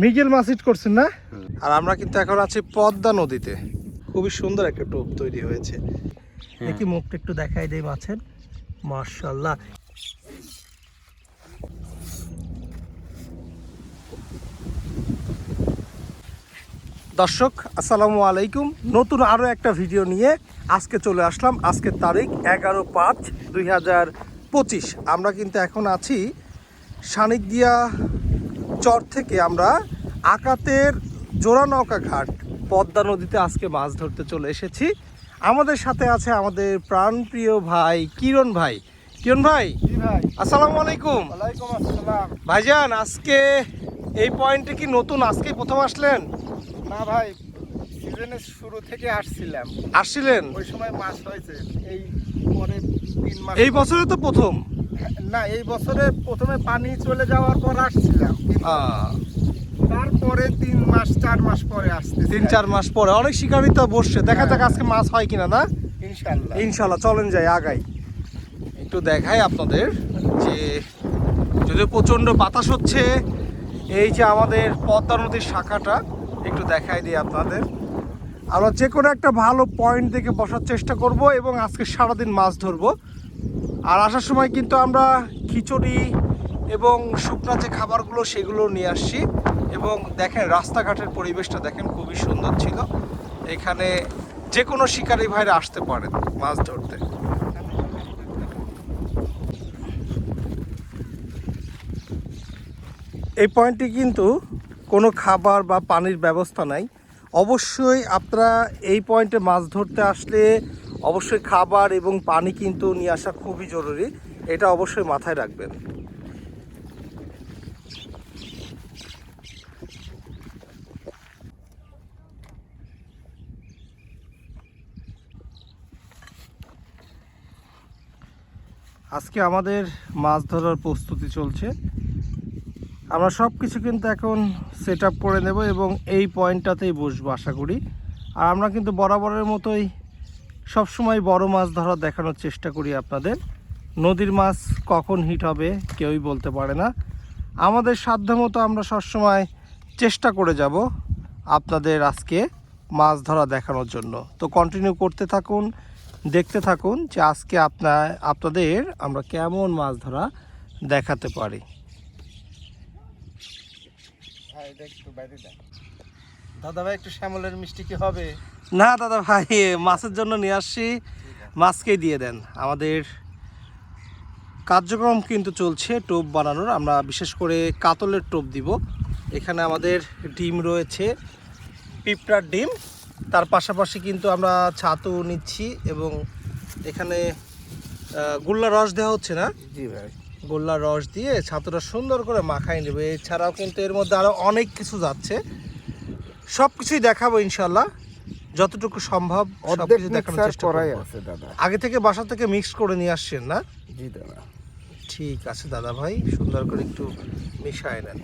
মিগেল মাছ hit করছেন না? আর আমরা কিন্তু এখন আছি পদ্মা নদীতে। খুবই সুন্দর একটা টোপ তৈরি হয়েছে। দেখি মুখটা একটু দেখাই দেই মাছের? মার্শাল্লাহ দর্শক আসসালামু আলাইকুম। নতুন আরও একটা ভিডিও নিয়ে আজকে চলে আসলাম। আজকের তারিখ এগারো পাঁচ দুই হাজার পঁচিশ। আমরা কিন্তু এখন আছি সানিকদিয়া চর থেকে আমরা আকাতের জোড়ানৌকা ঘাট পদ্মা নদীতে আজকে মাছ ধরতে চলে এসেছি। আমাদের সাথে আছে আমাদের প্রাণপ্রিয় ভাই কিরণ ভাই। কিরণ ভাই আসসালামু আলাইকুম। ওয়ালাইকুম আসসালাম। ভাইজান আজকে এই পয়েন্টে কি নতুন? আজকেই প্রথম আসলেন? না ভাই সিজনের শুরু থেকে আসছিলাম। আসছিলেন? ওই সময় মাছ হয়েছে এই পরে তিন মাস এই বছরে তো প্রথম। না এই বছরে প্রথমে পানি চলে যাওয়ার পর আসছিলাম। তারপরে তিন মাস চার মাস পরে আসছে তিন চার মাস পরে। অনেক শিকারই তো বসছে। দেখা যাক আজকে মাছ হয় কিনা না? ইনশাল্লাহ ইনশাল্লাহ চলেন যাই আগাই। একটু দেখাই আপনাদের যে যদি প্রচণ্ড বাতাস হচ্ছে এই যে আমাদের পদ্মা নদীর শাখাটা একটু দেখাই দিই আপনাদের। আমরা যে কোনো একটা ভালো পয়েন্ট দেখে বসার চেষ্টা করব এবং আজকে সারাদিন মাছ ধরবো। আর আসার সময় কিন্তু আমরা খিচুড়ি এবং শুকনা যে খাবারগুলো সেগুলো নিয়ে আসছি। এবং দেখেন রাস্তাঘাটের পরিবেশটা দেখেন খুবই সুন্দর ছিল। এখানে যে কোনো শিকারী ভাইরা আসতে পারেন মাছ ধরতে। এই পয়েন্টে কিন্তু কোনো খাবার বা পানির ব্যবস্থা নাই। অবশ্যই আপনারা এই পয়েন্টে মাছ ধরতে আসলে অবশ্যই খাবার এবং পানি কিন্তু নিয়ে আসা খুবই জরুরি। এটা অবশ্যই মাথায় রাখবেন। আজকে আমাদের মাছ ধরার প্রস্তুতি চলছে। আমরা সব কিছু কিন্তু এখন সেট করে নেব এবং এই পয়েন্টটাতেই বসবো, আশা করি। আর আমরা কিন্তু বরাবরের মতোই সবসময় বড় মাছ ধরা দেখানোর চেষ্টা করি আপনাদের। নদীর মাছ কখন হিট হবে কেউই বলতে পারে না। আমাদের সাধ্যমতো আমরা সবসময় চেষ্টা করে যাব আপনাদের আজকে মাছ ধরা দেখানোর জন্য। তো কন্টিনিউ করতে থাকুন, দেখতে থাকুন যে আজকে আপনার আপনাদের আমরা কেমন মাছ ধরা দেখাতে পারি। দেখ দাদা ভাই একটু শ্যামলের মিষ্টি কি হবে? না দাদা ভাই মাছের জন্য নিয়ে আসছি। মাছকেই দিয়ে দেন। আমাদের কার্যক্রম কিন্তু চলছে টোপ বানানোর। আমরা বিশেষ করে কাতলের টোপ দিব। এখানে আমাদের ডিম রয়েছে পিঁপড়ার ডিম। তার পাশাপাশি কিন্তু আমরা ছাতু নিচ্ছি এবং এখানে গুল্লা রস দেওয়া হচ্ছে না? জি ভাই। গোল্লার রস দিয়ে ছাতুটা সুন্দর করে মাখাই নেবে। এছাড়াও কিন্তু এর মধ্যে আরও অনেক কিছু যাচ্ছে। সব কিছুই দেখাবো ইনশাল্লাহ যতটুকু সম্ভব সবকিছু দেখানোর চেষ্টা আছে দাদা। আগে থেকে বাসা থেকে মিক্স করে নিয়ে আসছেন না? জি দাদা। ঠিক আছে দাদা ভাই সুন্দর করে একটু মিশায় নেন।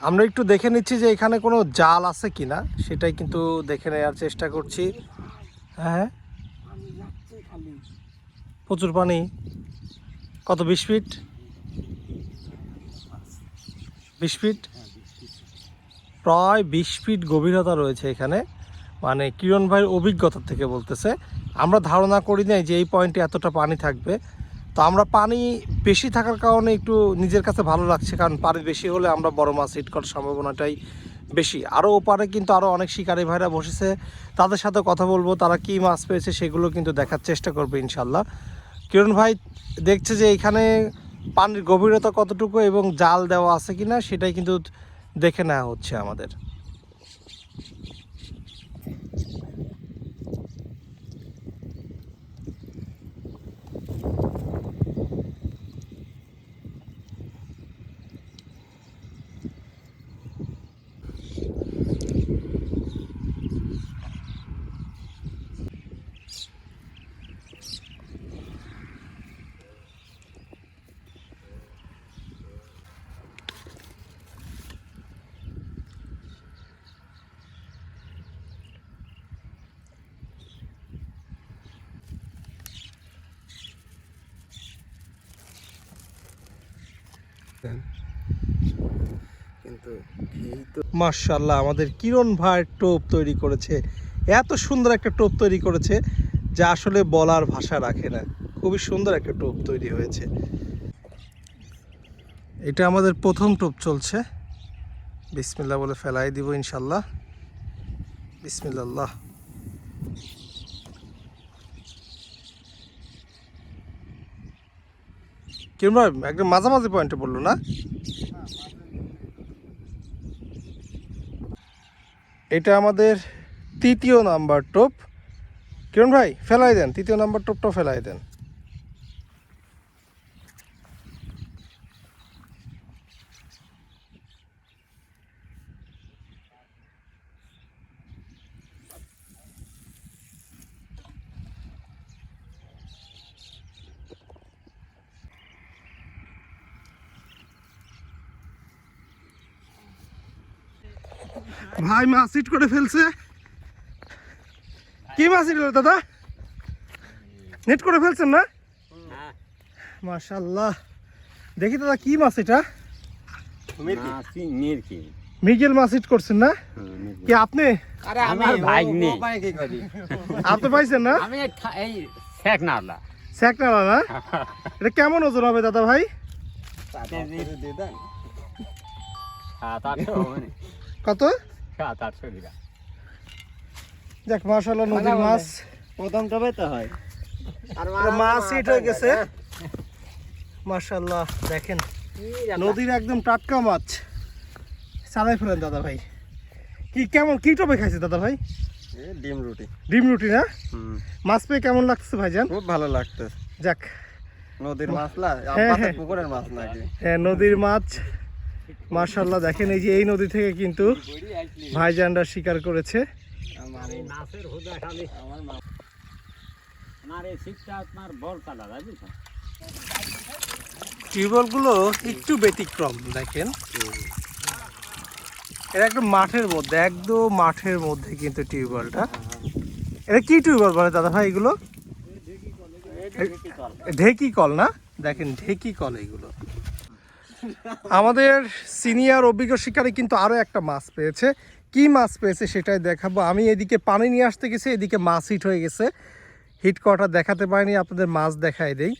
আমরা একটু দেখে নিচ্ছি যে এখানে কোনো জাল আছে কিনা, সেটাই কিন্তু দেখে নেওয়ার চেষ্টা করছি। হ্যাঁ প্রচুর পানি। কত, বিশ ফিট? বিশ ফিট? প্রায় বিশ ফিট গভীরতা রয়েছে এখানে। মানে কিরণ ভাইয়ের অভিজ্ঞতা থেকে বলতেছে। আমরা ধারণা করি নাই যে এই পয়েন্টে এতটা পানি থাকবে। তো আমরা পানি বেশি থাকার কারণে একটু নিজের কাছে ভালো লাগছে, কারণ পানি বেশি হলে আমরা বড় মাছ হিট করার সম্ভাবনাটাই বেশি। আরও ওপারে কিন্তু আরও অনেক শিকারী ভাইরা বসেছে, তাদের সাথে কথা বলব, তারা কী মাছ পেয়েছে সেগুলো কিন্তু দেখার চেষ্টা করবে ইনশাল্লাহ। কিরণ ভাই দেখছে যে এখানে পানির গভীরতা কতটুকু এবং জাল দেওয়া আছে কিনা সেটাই কিন্তু দেখে নেওয়া হচ্ছে আমাদের। কিন্তু মার্শাল্লাহ আমাদের কিরণ ভাই টোপ তৈরি করেছে। এত সুন্দর একটা টোপ তৈরি করেছে, যা আসলে বলার ভাষা রাখে না। খুবই সুন্দর একটা টোপ তৈরি হয়েছে। এটা আমাদের প্রথম টোপ চলছে। বিসমিল্লাহ বলে ফেলাই দিব ইনশাল্লাহ বিসমিল্লাহ। ভাই একদম মাঝামাঝি পয়েন্টে পড়ল না? এটা আমাদের তৃতীয় নাম্বার টোপ। কিরণ ভাই, ফেলাই দেন, তৃতীয় নাম্বার টোপটাও ফেলাই দেন। ভাই মাছ হিট করে ফেলছে। কি মাছ হিট হলো দাদা? নেট করে ফেলছেন না? মাশাল্লাহ দেখি দাদা কি মাছ এটা মিগেল মাছ হিট করছেন না? কি আপনি? আরে আমি ভাগ্নে। আপনি পাইছেন না? আমি খা- এই শেখ নালা স্যাকনা না এটা কেমন ওজন হবে দাদা ভাই? কত? সাত আটশো বিঘা। দেখ মাশাল্লাহ নদীর মাছ। প্রথম টবে তো হয়। আর মাছ হিট হয়ে গেছে। মাশাল্লাহ দেখেন। নদীর একদম টাটকা মাছ। চালাই ফেলেন দাদা ভাই। কি কেমন কি টবে খাইছে দাদা ভাই? ডিম রুটি। ডিম রুটি না? মাছ পেয়ে কেমন লাগছে ভাইজান? খুব ভালো লাগতো যাক। নদীর মাছ না হ্যাঁ, হ্যাঁ। পুকুরের মাছ নাকি? হ্যাঁ নদীর মাছ। মার্শাল্লাহ দেখেন এই যে এই নদী থেকে কিন্তু ভাইজানরা শিকার করেছে। টিউবওয়েলগুলো একটু ব্যতিক্রম, দেখেন। এটা একদম মাঠের মধ্যে, একদম মাঠের মধ্যে কিন্তু টিউবওয়েলটা। এটা কি টিউবওয়েল বলে দাদা ভাই এগুলো? ঢেকি কল না? দেখেন, ঢেকি কল এগুলো। আমাদের সিনিয়র অভিজ্ঞ শিকারী কিন্তু আরও একটা মাছ পেয়েছে। কি মাছ পেয়েছে সেটাই দেখাবো। আমি এদিকে পানি নিয়ে আসতে গেছি এদিকে মাছ হিট হয়ে গেছে। হিট কটা দেখাতে পারিনি আপনাদের মাছ দেখাই দেই।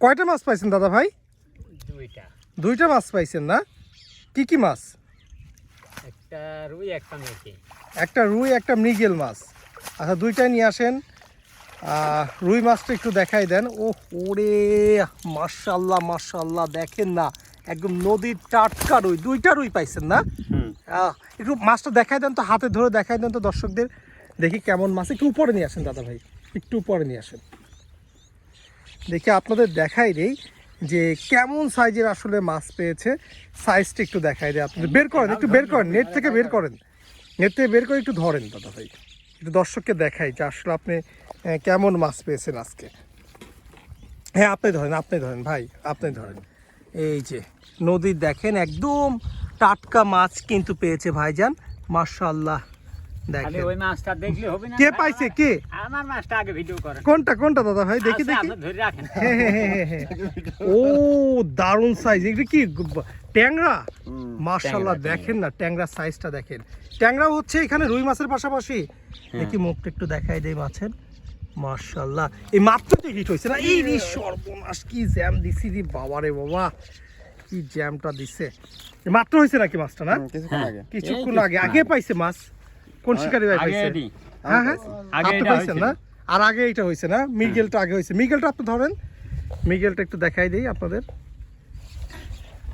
কয়টা মাছ পাইছেন দাদা ভাই? দুইটা। দুইটা মাছ পাইছেন না? কি কি মাছ? একটা রুই একটা মেথি। একটা রুই একটা মৃগেল মাছ। আচ্ছা দুইটাই নিয়ে আসেন। রুই মাছটা একটু দেখাই দেন। ও ওরে মার্শাল্লাহ মার্শাল্লাহ দেখেন না একদম নদীর টাটকা রুই দুইটা রুই পাইছেন না? একটু মাছটা দেখাই দেন তো হাতে ধরে দেখাই দেন তো দর্শকদের দেখি কেমন মাছ। একটু উপরে নিয়ে আসেন দাদা ভাই একটু উপরে নিয়ে আসেন। দেখি আপনাদের দেখাই দেই যে কেমন সাইজের আসলে মাছ পেয়েছে। সাইজটা একটু দেখাই দেয় আপনাদের। বের করেন একটু বের করেন নেট থেকে বের করেন। নেট থেকে বের করে একটু ধরেন দাদা ভাই। একটু দর্শককে দেখাই যে আসলে আপনি কেমন মাছ পেয়েছেন আজকে? হ্যাঁ আপনি ধরেন আপনি ধরেন ভাই আপনি ধরেন। এই যে নদী দেখেন একদম টাটকা মাছ কিন্তু পেয়েছে ভাইজান। মার্শাল্লাহ দেখেন। ওই মাছটা দেখলে হবে না কে পাইছে? কে? আমার মাছটা আগে ভিডিও করেন। কোনটা কোনটা দাদা ভাই দেখি দেখি। ধরে রাখেন। হ্যাঁ, হ্যাঁ, হ্যাঁ, হ্যাঁ, হ্যাঁ। ও সাইজ এটা কি ট্যাংরা? মার্শাল্লাহ দেখেন না সাইজটা দেখেন। ট্যাংরা হচ্ছে এখানে রুই মাছের পাশাপাশি। দেখি মুখটা একটু দেখাই দেই মাছের। মার্শাল্লাহ এই মাত্র তো হিট হয়েছে না? এই রে সর্বনাশ কি জ্যাম দিছি রে বাবা রে বাবা। কি জ্যামটা দিছে? মাত্র হয়েছে নাকি মাছটা না? কিছুক্ষণ হ্যাঁ। আগে। আগে। পাইছে মাছ? কোন শিকারি ভাই পাইছে? হ্যাঁ হ্যাঁ। আগে আপনি এটা পাইছেন না? আর আগে এটা হয়েছে না? মিগেলটা আগে হয়েছে। মিগেলটা আপনি ধরেন। মিগেলটা একটু দেখাই দিই আপনাদের।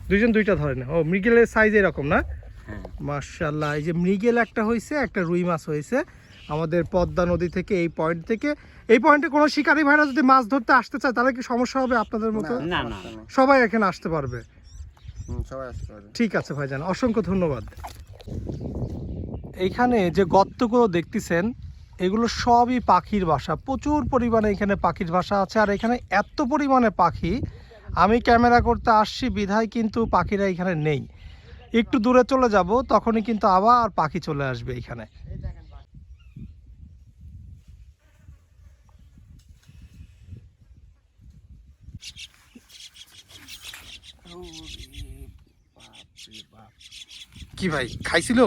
দুইজন দুইটা ধরেন ও মৃগেলের সাইজ এরকম না? হ্যাঁ। মার্শাল্লাহ এই যে মৃগেল একটা হয়েছে একটা রুই মাছ হয়েছে। আমাদের পদ্মা নদী থেকে এই পয়েন্ট থেকে। এই পয়েন্টে কোনো শিকারী ভাইরা যদি মাছ ধরতে আসতে চায় তাহলে কি সমস্যা হবে আপনাদের মতো? না না সবাই এখানে আসতে পারবে। সবাই আসতে পারে ঠিক আছে ভাইজান অসংখ্য ধন্যবাদ। এইখানে যে গর্তগুলো দেখতেছেন এগুলো সবই পাখির বাসা। প্রচুর পরিমাণে এখানে পাখির বাসা আছে আর এখানে এত পরিমাণে পাখি। আমি ক্যামেরা করতে আসছি বিধায় কিন্তু পাখিরা এখানে নেই। একটু দূরে চলে যাব তখনই কিন্তু আবার পাখি চলে আসবে এখানে। কি ভাই খাইছিল?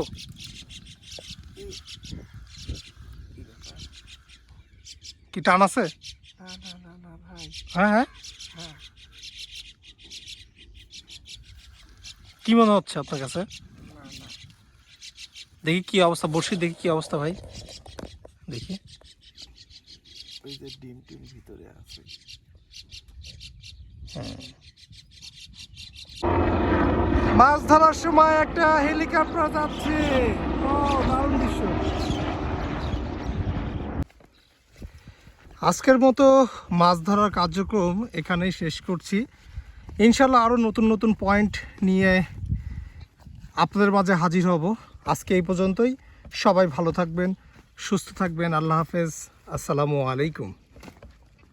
কি টান আছে? ভাই। হ্যাঁ হ্যাঁ। কি মনে হচ্ছে আপনার কাছে? না না। দেখি কি অবস্থা বসি দেখি কি অবস্থা ভাই। দেখি। ওই যে ডিম টিম ভিতরে আছে। মাছ ধরার সময় একটা হেলিকপ্টার যাচ্ছে। আজকের মতো মাছ ধরার কার্যক্রম এখানেই শেষ করছি। ইনশাল্লাহ আরও নতুন নতুন পয়েন্ট নিয়ে আপনাদের মাঝে হাজির হব। আজকে এই পর্যন্তই। সবাই ভালো থাকবেন, সুস্থ থাকবেন। আল্লাহ হাফেজ। আসসালামু আলাইকুম।